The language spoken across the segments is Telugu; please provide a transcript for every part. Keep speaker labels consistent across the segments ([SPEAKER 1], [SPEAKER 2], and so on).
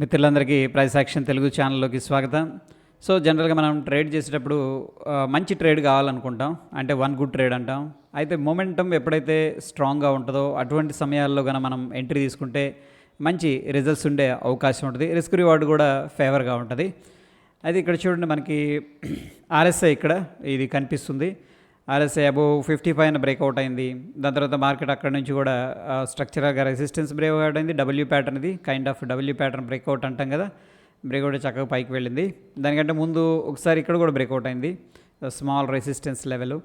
[SPEAKER 1] మిత్రులందరికీ ప్రైస్ యాక్షన్ తెలుగు ఛానల్లోకి స్వాగతం. సో జనరల్గా మనం ట్రేడ్ చేసేటప్పుడు మంచి ట్రేడ్ కావాలనుకుంటాం. అంటే వన్ గుడ్ ట్రేడ్ అంటాం. అయితే మొమెంటం ఎప్పుడైతే స్ట్రాంగ్గా ఉంటుందో అటువంటి సమయాల్లో కనుక మనం ఎంట్రీ తీసుకుంటే మంచి రిజల్ట్స్ ఉండే అవకాశం ఉంటుంది. రిస్క్ రివార్డ్ కూడా ఫేవర్గా ఉంటుంది. అయితే ఇక్కడ చూడండి మనకి ఆర్ఎస్ఐ ఇక్కడ ఇది కనిపిస్తుంది. ఆర్ఎస్ఐ అబోవ్ ఫిఫ్టీ పైన బ్రేక్అవుట్ అయింది. దాని తర్వాత మార్కెట్ అక్కడ నుంచి కూడా స్ట్రక్చరల్గా రెసిస్టెన్స్ బ్రేక్అవుట్ అయింది. డబ్ల్యూ ప్యాటర్న్ ఇది kind of W pattern breakout అంటాం కదా. బ్రేక్అవుట్ చక్కగా పైకి వెళ్ళింది. దానికంటే ముందు ఒకసారి ఇక్కడ కూడా బ్రేక్అవుట్ అయింది. Small resistance level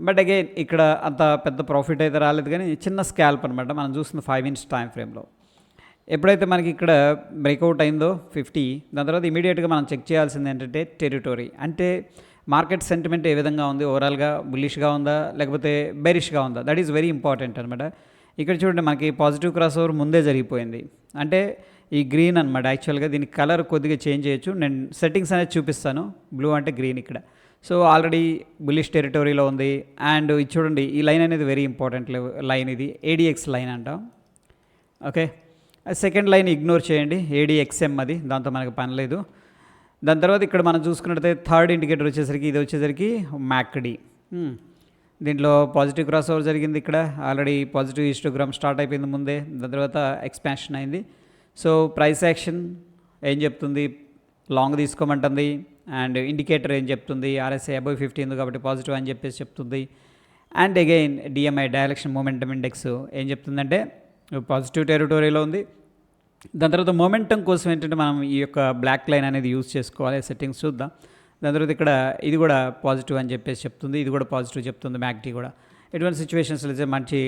[SPEAKER 1] but again ఇక్కడ అంత పెద్ద ప్రాఫిట్ అయితే రాలేదు కానీ చిన్న స్కాల్ప్ అనమాట మనం చూస్తుంది ఫైవ్ మినిట్స్ టైం ఫ్రేమ్లో ఎప్పుడైతే మనకి ఇక్కడ బ్రేక్అవుట్ అయిందో ఫిఫ్టీ దాని తర్వాత ఇమీడియట్గా మనం చెక్ చేయాల్సింది ఏంటంటే టెరిటరీ అంటే మార్కెట్ సెంటిమెంట్ ఏ విధంగా ఉంది? ఓవరాల్గా బుల్లిష్గా ఉందా? లేకపోతే బెరిష్గా ఉందా? దట్ ఈస్ వెరీ ఇంపార్టెంట్ అనమాట ఇక్కడ చూడండి మనకి పాజిటివ్ క్రాస్ ఓవర్ ముందే జరిగిపోయింది. అంటే ఈ గ్రీన్ అనమాట యాక్చువల్గా దీని కలర్ కొద్దిగా చేంజ్ చేయొచ్చు. నేను సెట్టింగ్స్ అనేది చూపిస్తాను. బ్లూ అంటే గ్రీన్ ఇక్కడ. సో ఆల్రెడీ బుల్లిష్ టెరిటరీలో ఉంది. అండ్ ఇది చూడండి ఈ లైన్ అనేది వెరీ ఇంపార్టెంట్ లైన్ ఇది. ఏడిఎక్స్ లైన్ అంటాం. ఓకే సెకండ్ లైన్ ఇగ్నోర్ చేయండి. ఏడిఎక్స్ఎం అది. దాంతో మనకు పని లేదు. దాని తర్వాత ఇక్కడ మనం చూసుకున్నట్టయితే థర్డ్ ఇండికేటర్ వచ్చేసరికి ఇది వచ్చేసరికి మ్యాక్డి. దీంట్లో పాజిటివ్ క్రాస్ ఓవర్ జరిగింది ఇక్కడ. ఆల్రెడీ పాజిటివ్ ఇస్టోగ్రామ్ స్టార్ట్ అయిపోయింది ముందే. దాని తర్వాత ఎక్స్పాన్షన్ అయింది. సో ప్రైస్ యాక్షన్ ఏం చెప్తుంది? లాంగ్ తీసుకోమంటుంది. అండ్ ఇండికేటర్ ఏం చెప్తుంది? ఆర్ఎస్ఐ అబౌవ్ ఫిఫ్టీ ఉంది కాబట్టి పాజిటివ్ అని చెప్పేసి చెప్తుంది. And again DMI direction momentum index ఏం చెప్తుందంటే పాజిటివ్ టెరిటోరీలో ఉంది. దాని తర్వాత మొమెంటం కోసం ఏంటంటే మనం ఈ యొక్క బ్లాక్ లైన్ అనేది యూజ్ చేసుకోవాలి సెట్టింగ్స్ చూద్దాం. దాని తర్వాత ఇక్కడ ఇది కూడా పాజిటివ్ అని చెప్పేసి చెప్తుంది ఇది కూడా పాజిటివ్ చెప్తుంది మ్యాక్టీ కూడా. ఎటువంటి సిచ్యువేషన్స్లో అయితే మంచి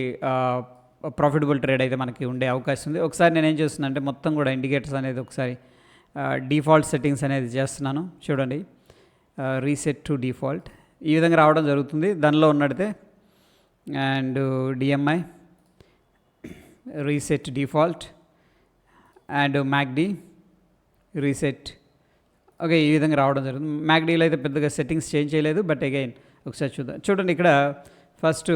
[SPEAKER 1] ప్రాఫిటబుల్ ట్రేడ్ అయితే మనకి ఉండే అవకాశం ఉంది. ఒకసారి నేను ఏం చేస్తున్నా అంటే మొత్తం కూడా ఇండికేటర్స్ అనేది ఒకసారి డిఫాల్ట్ సెట్టింగ్స్ అనేది చేస్తున్నాను. చూడండి. రీసెట్ టు డిఫాల్ట్ ఈ విధంగా రావడం జరుగుతుంది. దానిలో ఉన్నడితే and DMI reset default and MACD reset. Okay ఈ విధంగా రావడం జరుగుతుంది. మ్యాక్డీలో అయితే పెద్దగా సెట్టింగ్స్ చేంజ్ చేయలేదు బట్ అగైన్ ఒకసారి చూద్దాం. చూడండి ఇక్కడ first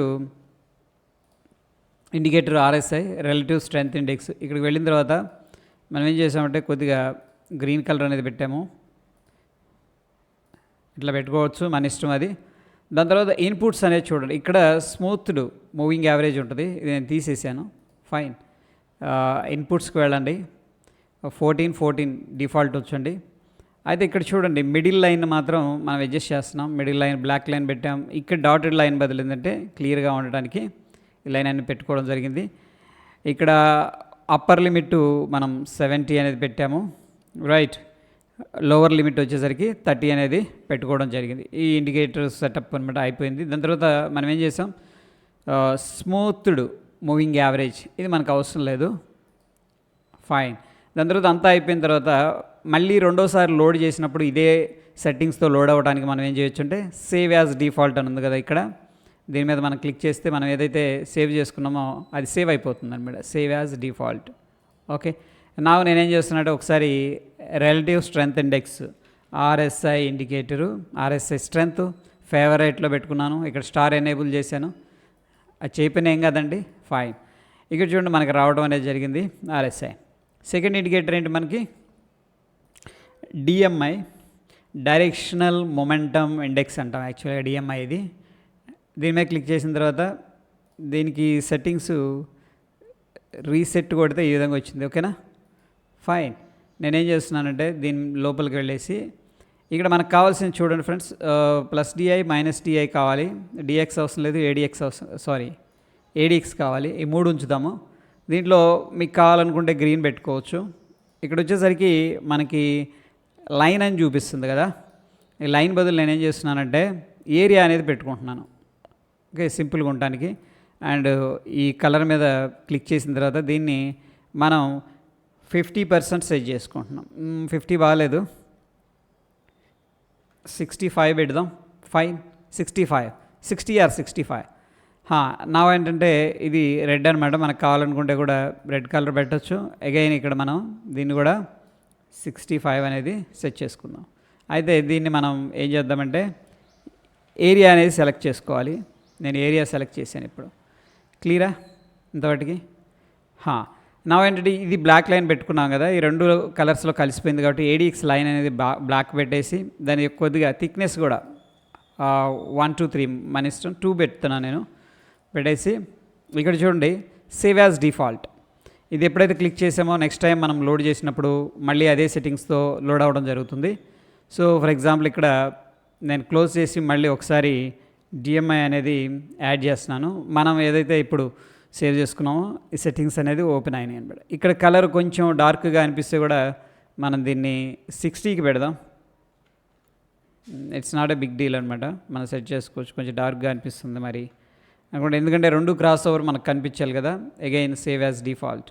[SPEAKER 1] indicator RSI relative strength index. ఇక్కడికి వెళ్ళిన తర్వాత మనం ఏం చేసామంటే కొద్దిగా గ్రీన్ కలర్ అనేది పెట్టాము. ఇట్లా పెట్టుకోవచ్చు మన ఇష్టం అది. దాని తర్వాత ఇన్పుట్స్ అనేది చూడండి. ఇక్కడ స్మూత్డ్ మూవింగ్ యావరేజ్ ఉంటుంది. ఇది నేను తీసేసాను. ఫైన్. ఇన్పుట్స్కి వెళ్ళండి. ఫోర్టీన్ ఫోర్టీన్ డిఫాల్ట్ వచ్చండి. అయితే ఇక్కడ చూడండి మిడిల్ లైన్ మాత్రం మనం అడ్జస్ట్ చేస్తున్నాం. మిడిల్ లైన్ బ్లాక్ లైన్ పెట్టాం. ఇక్కడ డాటెడ్ లైన్ బదులు ఏంటంటే క్లియర్గా ఉండడానికి ఈ లైన్ అన్ని పెట్టుకోవడం జరిగింది. ఇక్కడ అప్పర్ లిమిట్ మనం సెవెంటీ అనేది పెట్టాము. రైట్. లోవర్ లిమిట్ వచ్చేసరికి థర్టీ అనేది పెట్టుకోవడం జరిగింది. ఈ ఇండికేటర్ సెటప్ అనమాట అయిపోయింది. దాని తర్వాత మనం ఏం చేసాం? Smoothed moving average. ఇది మనకు అవసరం లేదు. ఫైన్. దాని తర్వాత అంతా అయిపోయిన తర్వాత మళ్ళీ రెండోసారి లోడ్ చేసినప్పుడు ఇదే సెట్టింగ్స్తో లోడ్ అవ్వడానికి మనం ఏం చేయొచ్చు అంటే సేవ్ యాజ్ డిఫాల్ట్ అని ఉంది కదా ఇక్కడ. దీని మీద మనం క్లిక్ చేస్తే మనం ఏదైతే సేవ్ చేసుకున్నామో అది సేవ్ అయిపోతుంది అనమాట. Save as default. ఓకే. నా నేనేం చేస్తున్నట్టు ఒకసారి relative strength index RSI indicator RSI strength ఫేవరెట్లో పెట్టుకున్నాను. ఇక్కడ స్టార్ ఎనేబుల్ చేశాను. అది చెప్పిన ఏం కదండి? ఫైన్ ఇక్కడ చూడండి మనకి రావడం అనేది జరిగింది. ఆర్ఎస్ఐ సెకండ్ ఇండికేటర్ ఏంటి మనకి? డిఎంఐ డైరెక్షనల్ మొమెంటమ్ ఇండెక్స్ అంటాం. యాక్చువల్గా డిఎంఐ ఇది. దీని మీద క్లిక్ చేసిన తర్వాత దీనికి సెట్టింగ్స్ రీసెట్ కొడితే ఈ విధంగా వచ్చింది. ఓకేనా ఫైన్ నేనేం చేస్తున్నానంటే దీని లోపలికి వెళ్ళేసి ఇక్కడ మనకు కావాల్సింది చూడండి friends. Plus DI minus DI కావాలి. డిఎక్స్ అవసరం లేదు ఏడిఎక్స్ అవసరం సారీ ఏడిఎక్స్ కావాలి. ఈ మూడు ఉంచుదాము. దీంట్లో మీకు కావాలనుకుంటే గ్రీన్ పెట్టుకోవచ్చు. ఇక్కడ వచ్చేసరికి మనకి లైన్ అని చూపిస్తుంది కదా. ఈ లైన్ బదులు నేను ఏం చేస్తున్నానంటే ఏరియా అనేది పెట్టుకుంటున్నాను. ఓకే సింపుల్గా ఉండటానికి. అండ్ ఈ కలర్ మీద క్లిక్ చేసిన తర్వాత దీన్ని మనం ఫిఫ్టీ పర్సెంట్ సెట్ చేసుకుంటున్నాం. ఫిఫ్టీ బాగాలేదు. సిక్స్టీ ఫైవ్ పెడదాం. Five sixty five. Sixty or sixty five. నా ఏంటంటే ఇది రెడ్ అనమాట మనకు కావాలనుకుంటే కూడా రెడ్ కలర్ పెట్టచ్చు. అగైన్ ఇక్కడ మనం దీన్ని కూడా సిక్స్టీ ఫైవ్ అనేది సెట్ చేసుకుందాం. అయితే దీన్ని మనం ఏం చేద్దామంటే ఏరియా అనేది సెలెక్ట్ చేసుకోవాలి. నేను ఏరియా సెలెక్ట్ చేశాను ఇప్పుడు. క్లియరా ఇంతవాటికి నా ఏంటంటే ఇది బ్లాక్ లైన్ పెట్టుకున్నాం కదా. ఈ రెండు కలర్స్లో కలిసిపోయింది కాబట్టి ఏడిఎక్స్ లైన్ అనేది బ్లా బ్లాక్ పెట్టేసి దాని కొద్దిగా థిక్నెస్ కూడా వన్ టూ త్రీ మన ఇష్టం. టూ పెడుతున్నాను నేను. పెట్టేసి ఇక్కడ చూడండి సేవ్ యాజ్ డిఫాల్ట్ ఇది ఎప్పుడైతే క్లిక్ చేసామో నెక్స్ట్ టైం మనం లోడ్ చేసినప్పుడు మళ్ళీ అదే సెట్టింగ్స్తో లోడ్ అవ్వడం జరుగుతుంది. సో ఫర్ ఎగ్జాంపుల్ ఇక్కడ నేను క్లోజ్ చేసి మళ్ళీ ఒకసారి డిఎంఐ అనేది యాడ్ చేస్తున్నాను. మనం ఏదైతే ఇప్పుడు సేవ్ చేసుకున్నామో ఈ సెట్టింగ్స్ అనేది ఓపెన్ అయినాయి అనమాట ఇక్కడ కలర్ కొంచెం డార్క్గా అనిపిస్తే కూడా మనం దీన్ని సిక్స్టీకి పెడదాం. It's not a big deal అనమాట మనం సెట్ చేసుకోవచ్చు. కొంచెం డార్క్గా అనిపిస్తుంది మరి. అనుకుంటే ఎందుకంటే రెండు క్రాస్ ఓవర్ మనకు కనిపించాలి కదా. Again save as default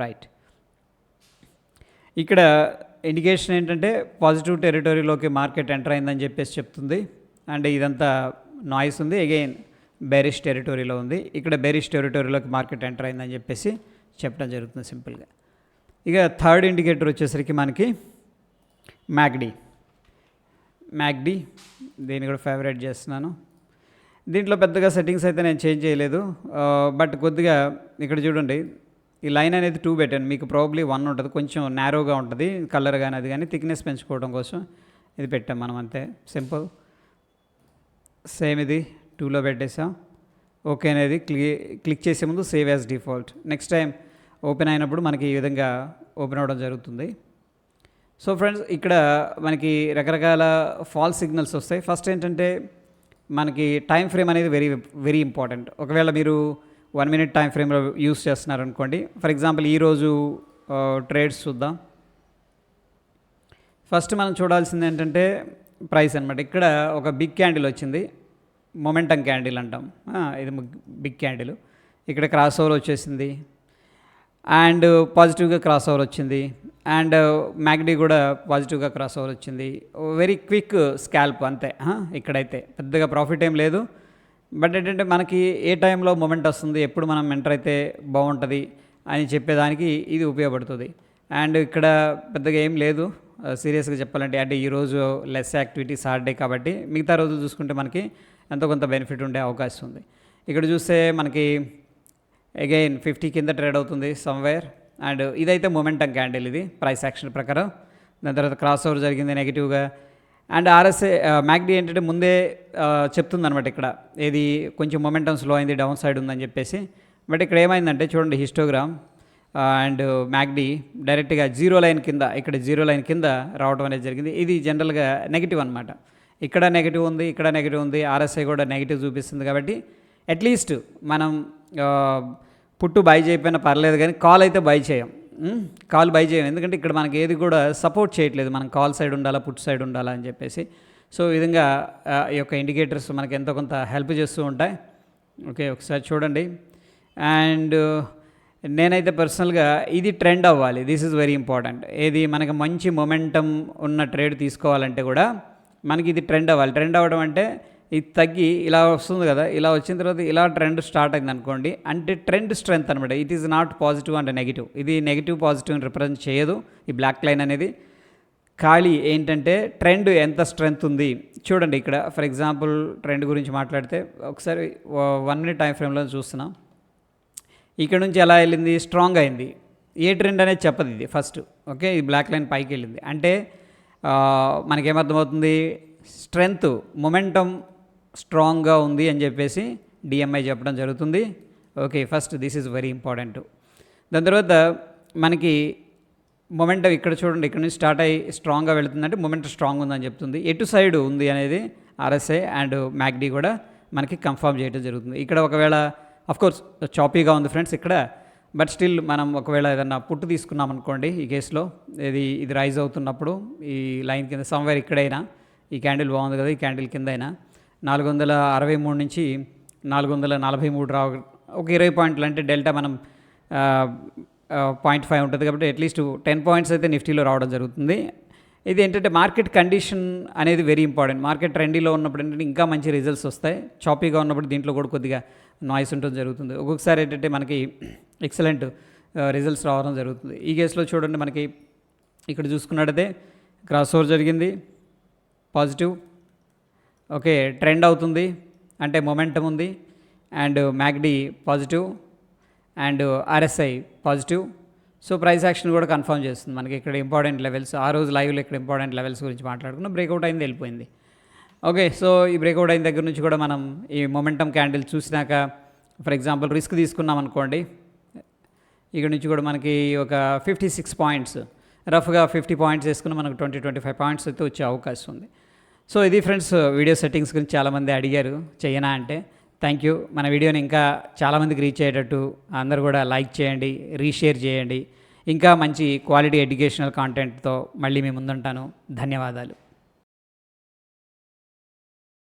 [SPEAKER 1] right ఇక్కడ ఇండికేషన్ ఏంటంటే పాజిటివ్ టెరిటరీలోకి మార్కెట్ ఎంటర్ అయిందని చెప్పేసి చెప్తుంది. అండ్ ఇదంతా నాయిస్ ఉంది. అగైన్ బెరిష్ టెరిటరీలో ఉంది. ఇక్కడ బెరిష్ టెరిటరీలోకి మార్కెట్ ఎంటర్ అయిందని చెప్పేసి చెప్పడం జరుగుతుంది సింపుల్గా. ఇక థర్డ్ ఇండికేటర్ వచ్చేసరికి మనకి మ్యాగ్డీ మ్యాగ్డీ దీన్ని కూడా ఫేవరెట్ చేస్తున్నాను. దీంట్లో పెద్దగా సెట్టింగ్స్ అయితే నేను చేంజ్ చేయలేదు. బట్ కొద్దిగా ఇక్కడ చూడండి ఈ లైన్ అనేది టూ పెట్టాను మీకు ప్రాబ్లీ వన్ ఉంటుంది కొంచెం నేరోగా ఉంటుంది కలర్ కానీ అది కానీ థిక్నెస్ పెంచుకోవడం కోసం ఇది పెట్టాం మనం అంతే. సింపుల్ సేమ్ ఇది టూలో పెట్టేసాం. ఓకే అనేది క్లిక్ క్లిక్ చేసే ముందు save as default next time open అయినప్పుడు మనకి ఈ విధంగా ఓపెన్ అవ్వడం జరుగుతుంది. సో ఫ్రెండ్స్ ఇక్కడ మనకి రకరకాల ఫాల్స్ సిగ్నల్స్ వస్తాయి. ఫస్ట్ ఏంటంటే మనకి టైం ఫ్రేమ్ అనేది వెరీ వెరీ ఇంపార్టెంట్ ఒకవేళ మీరు వన్ మినిట్ టైం ఫ్రేమ్లో యూస్ చేస్తున్నారు అనుకోండి ఫర్ ఎగ్జాంపుల్ ఈరోజు ట్రేడ్స్ చూద్దాం. ఫస్ట్ మనం చూడాల్సింది ఏంటంటే ప్రైస్ అనమాట ఇక్కడ ఒక బిగ్ క్యాండిల్ వచ్చింది. మొమెంటం క్యాండిల్ అంటాం. ఇది బిగ్ క్యాండిల్ ఇక్కడ క్రాస్ ఓవర్ వచ్చేసింది. అండ్ పాజిటివ్గా క్రాస్ ఓవర్ వచ్చింది. అండ్ uh, మ్యాగ్డీ కూడా పాజిటివ్గా క్రాస్ ఓవర్ వచ్చింది. వెరీ క్విక్ స్కాల్ప్ అంతే. ఇక్కడైతే. పెద్దగా ప్రాఫిట్ ఏం లేదు. బట్ ఏంటంటే మనకి ఏ టైంలో మూమెంట్ వస్తుంది ఎప్పుడు మనం ఎంటర్ అయితే బాగుంటుంది అని చెప్పేదానికి ఇది ఉపయోగపడుతుంది. అండ్ ఇక్కడ పెద్దగా ఏం లేదు. Uh, సీరియస్గా చెప్పాలంటే అంటే ఈరోజు లెస్ యాక్టివిటీ సాటర్డే కాబట్టి మిగతా రోజులు చూసుకుంటే మనకి ఎంతో కొంత బెనిఫిట్ ఉండే అవకాశం ఉంది. ఇక్కడ చూస్తే మనకి అగైన్ ఫిఫ్టీ కింద ట్రేడ్ అవుతుంది సమ్వేర్ అండ్ ఇదైతే మొమెంటం క్యాండిల్ ఇది ప్రైస్ యాక్షన్ ప్రకారం. దాని తర్వాత క్రాస్ ఓవర్ జరిగింది నెగిటివ్గా అండ్ ఆర్ఎస్ఏ మ్యాగ్డీ ఏంటంటే ముందే చెప్తుంది అనమాట ఇక్కడ ఏది కొంచెం మొమెంటం స్లో అయింది డౌన్ సైడ్ ఉందని చెప్పేసి. బట్ ఇక్కడ ఏమైందంటే చూడండి హిస్టోగ్రామ్ అండ్ మ్యాగ్డీ డైరెక్ట్గా జీరో లైన్ కింద ఇక్కడ జీరో లైన్ కింద రావడం అనేది జరిగింది. ఇది జనరల్గా నెగిటివ్ అనమాట ఇక్కడ నెగిటివ్ ఉంది ఇక్కడ నెగిటివ్ ఉంది ఆర్ఎస్ఐ కూడా నెగిటివ్ చూపిస్తుంది కాబట్టి అట్లీస్ట్ మనం పుట్టు బై చేయకపోయినా పర్లేదు కానీ కాల్ అయితే బై చేయం. కాల్ బై చేయం. ఎందుకంటే ఇక్కడ మనకి ఏది కూడా సపోర్ట్ చేయట్లేదు. మనం కాల్ సైడ్ ఉండాలా పుట్టు సైడ్ ఉండాలా అని చెప్పేసి. సో ఈ విధంగా ఈ యొక్క ఇండికేటర్స్ మనకి ఎంతో కొంత హెల్ప్ చేస్తూ ఉంటాయి. ఓకే ఒకసారి చూడండి. అండ్ నేనైతే పర్సనల్గా ఇది ట్రెండ్ అవ్వాలి. దిస్ ఇస్ వెరీ ఇంపార్టెంట్ ఏది మనకి మంచి మొమెంటం ఉన్న ట్రేడ్ తీసుకోవాలంటే కూడా మనకి ఇది ట్రెండ్ అవ్వాలి. ట్రెండ్ అవ్వడం అంటే ఇది తగ్గి ఇలా వస్తుంది కదా ఇలా వచ్చిన తర్వాత ఇలా ట్రెండ్ స్టార్ట్ అయింది అనుకోండి. అంటే ట్రెండ్ స్ట్రెంత్ అనమాట it is not positive and negative ఇది నెగిటివ్ పాజిటివ్ రిప్రజెంట్ చేయదు. ఈ బ్లాక్ లైన్ అనేది ఖాళీ. ఏంటంటే ట్రెండ్ ఎంత స్ట్రెంత్ ఉంది? చూడండి ఇక్కడ. ఫర్ ఎగ్జాంపుల్ ట్రెండ్ గురించి మాట్లాడితే ఒకసారి వన్ మినిట్ టైం ఫ్రేమ్లో చూస్తున్నాం. ఇక్కడ నుంచి ఎలా వెళ్ళింది? స్ట్రాంగ్ అయింది. ఏ ట్రెండ్ అనేది చెప్పదు ఇది ఫస్ట్ ఓకే ఇది బ్లాక్ లైన్ పైకి వెళ్ళింది. అంటే మనకేమర్థమవుతుంది? స్ట్రెంగ్త్ మొమెంటం స్ట్రాంగ్గా ఉంది అని చెప్పేసి డిఎంఐ చెప్పడం జరుగుతుంది. Okay first this is very important. దాని తర్వాత మనకి మొమెంటం ఇక్కడ చూడండి ఇక్కడ నుంచి స్టార్ట్ అయ్యి స్ట్రాంగ్గా వెళుతుందంటే మొమెంటం స్ట్రాంగ్ ఉందని చెప్తుంది. ఎటు సైడ్ ఉంది అనేది ఆర్ఎస్ఐ అండ్ మ్యాక్డీ కూడా మనకి కన్ఫర్మ్ చేయడం జరుగుతుంది. ఇక్కడ ఒకవేళ కోర్స్ చాపీగా ఉంది ఫ్రెండ్స్ ఇక్కడ బట్ స్టిల్ మనం ఒకవేళ ఏదన్నా పుట్టు తీసుకున్నాం అనుకోండి ఈ కేసులో ఇది ఇది రైజ్ అవుతున్నప్పుడు ఈ లైన్ కింద సమ్వేర్ ఇక్కడైనా ఈ క్యాండిల్ బాగుంది కదా ఈ క్యాండిల్ కింద అయినా నాలుగు వందల అరవై మూడు నుంచి నాలుగు వందల నలభై మూడు రావ ఒక ఇరవై పాయింట్లు అంటే డెల్టా మనం పాయింట్ ఫైవ్ ఉంటుంది కాబట్టి అట్లీస్ట్ టెన్ పాయింట్స్ అయితే నిఫ్టీలో రావడం జరుగుతుంది. ఇది ఏంటంటే మార్కెట్ కండిషన్ అనేది వెరీ ఇంపార్టెంట్ మార్కెట్ ట్రెండీలో ఉన్నప్పుడు ఏంటంటే ఇంకా మంచి రిజల్ట్స్ వస్తాయి. చాపీగా ఉన్నప్పుడు దీంట్లో కూడా కొద్దిగా నాయిస్ ఉండడం జరుగుతుంది. ఒక్కొక్కసారి ఏంటంటే మనకి ఎక్సలెంట్ రిజల్ట్స్ రావడం జరుగుతుంది. ఈ కేసులో చూడండి మనకి ఇక్కడ చూసుకున్నట్టయితే క్రాస్ ఓవర్ జరిగింది. పాజిటివ్ ఓకే ట్రెండ్ అవుతుంది. అంటే మొమెంటం ఉంది. And MACD positive. And RSI positive. So price action కూడా కన్ఫర్మ్ చేస్తుంది. మనకి ఇక్కడ ఇంపార్టెంట్ లెవెల్స్. ఆ రోజు లైవ్లో ఇక్కడ ఇంపార్టెంట్ లెవెల్స్ గురించి మాట్లాడుకున్నాం. బ్రేక్అవుట్ అయింది వెళ్ళిపోయింది. ఓకే సో ఈ బ్రేక్అవుట్ అయిన దగ్గర నుంచి కూడా మనం ఈ మొమెంటమ్ క్యాండిల్ చూసినాక ఫర్ ఎగ్జాంపుల్ రిస్క్ తీసుకున్నాం అనుకోండి. ఇక్కడ నుంచి కూడా మనకి ఒక ఫిఫ్టీ సిక్స్ పాయింట్స్ రఫ్గా ఫిఫ్టీ పాయింట్స్ వేసుకుని మనకు ట్వంటీ ట్వంటీ ఫైవ్ పాయింట్స్ అయితే వచ్చే అవకాశం ఉంది. సో ఇది ఫ్రెండ్స్ వీడియో సెట్టింగ్స్ గురించి చాలామంది అడిగారు చెయ్యనా అంటే థ్యాంక్ యూ మన వీడియోని ఇంకా చాలామందికి రీచ్ అయ్యేటట్టు అందరు కూడా లైక్ చేయండి రీషేర్ చేయండి ఇంకా మంచి క్వాలిటీ ఎడ్యుకేషనల్ కాంటెంట్తో మళ్ళీ మీ ముందుంటాను ధన్యవాదాలు.